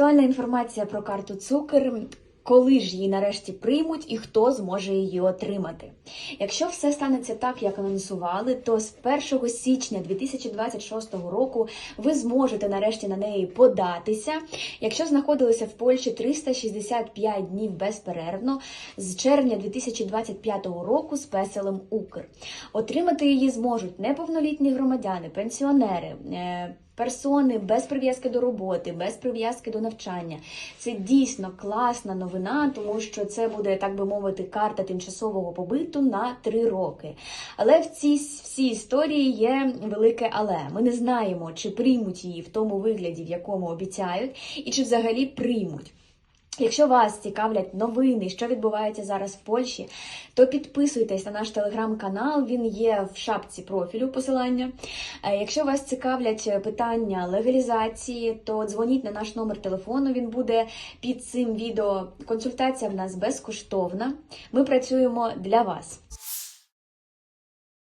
актуальна інформація про карту Цукер. Коли ж її нарешті приймуть і хто зможе її отримати? Якщо все станеться так, як анонсували, то з 1 січня 2026 року ви зможете нарешті на неї податися. Якщо знаходилися в Польщі 365 днів безперервно з червня 2025 року з песелем Укр. Отримати її зможуть неповнолітні громадяни, пенсіонери. Персони без прив'язки до роботи, без прив'язки до навчання. Це дійсно класна новина, тому що це буде, так би мовити, карта тимчасового побиту на три роки. Але в цій всій історії є велике але. Ми не знаємо, чи приймуть її в тому вигляді, в якому обіцяють, і чи взагалі приймуть. Якщо вас цікавлять новини, що відбувається зараз в Польщі, то підписуйтесь на наш телеграм-канал. Він є в шапці профілю посилання. Е, Якщо вас цікавлять питання легалізації, то дзвоніть на наш номер телефону. Він буде під цим відео. Консультація в нас безкоштовна. Ми працюємо для вас.